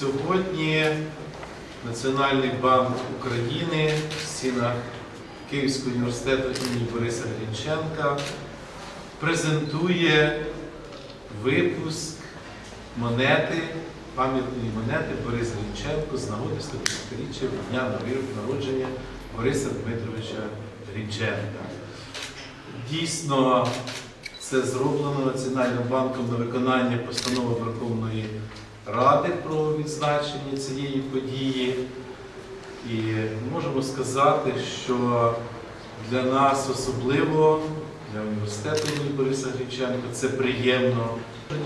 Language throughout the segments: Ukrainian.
Сьогодні Національний банк України в стінах Київського університету імені Бориса Грінченка презентує випуск монети, пам'ятної монети Борис Грінченко з нагоди 150-річчя дня народження Бориса Дмитровича Грінченка. Дійсно, це зроблено Національним банком на виконання постанови Верховної Ради про відзначення цієї події. І можемо сказати, що для нас особливо, для університету Бориса Грінченка, це приємно.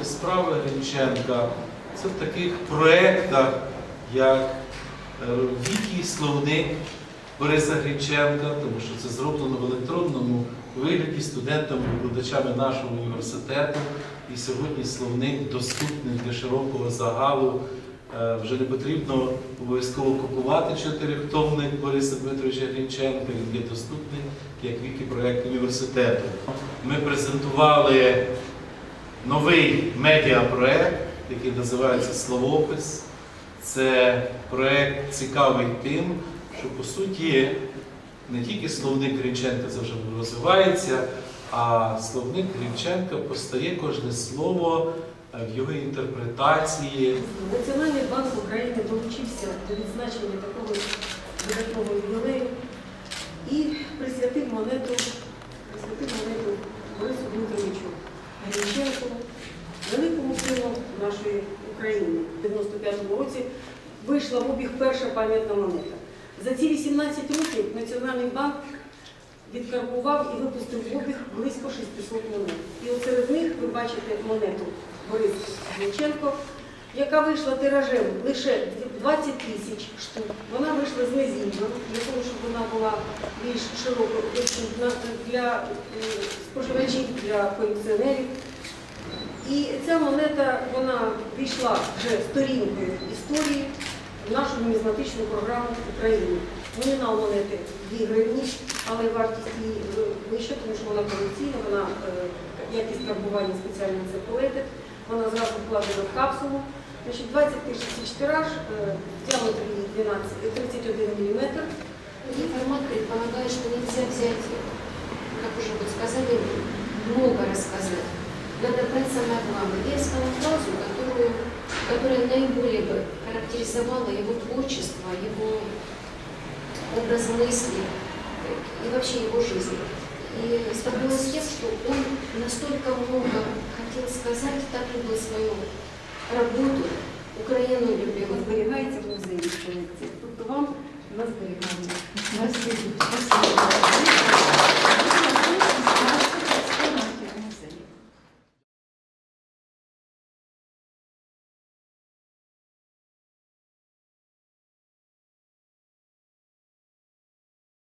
Справи Грінченка це в таких проєктах, як Вікій словник Бориса Грінченка, тому що це зроблено в електронному вигляді студентами, викладачами нашого університету. І сьогодні словник доступний для широкого загалу. Е, Вже не потрібно обов'язково купувати чотирихтомник Бориса Дмитровича Грінченка. Він є доступний як вікі-проєкт університету. Ми презентували новий медіапроект, який називається Словопис. Це проект цікавий тим, що по суті не тільки словник Грінченка вже розвивається, а словник Грінченка постає кожне слово е, в його інтерпретації. Національний банк України долучився до відзначення такого видатного ювілею і присвятив монету, присвятив монету Борису Дмитровичу Грінченку, великому сину нашої України. У 95-му році вийшла в обіг перша пам'ятна монета. За ці 18 років Національний банк відкарбував і випустив в обіг близько 600 монет. І от серед них ви бачите монету Борис Грінченко, яка вийшла тиражем лише 20 тисяч штук. Вона вийшла з незібрано, для того, щоб вона була більш широко доступна для е, споживачів, для колекціонерів. І ця монета вона війшла вже сторінкою історії нашу нумізматичну програму України. Номінал монети 2 гривні, але вартість її вища, тому що вона колекційна, вона е, якість карбування спеціально це полетик. Вона зразу вкладена в капсулу. Значить, 20 тисяч тираж, е, в діаметрі 12, 31 мм. Формат предполагает, что нельзя взять, как уже вы сказали, много рассказать. Надо брать самое главное. которая наиболее бы характеризовала его творчество, его образ мысли э, и вообще его жизнь. И столкнулась с тем, что он настолько много хотел сказать, так любил свою работу, Украину любил. Зберігається в музеї колекції. Тобто вам на зберігання.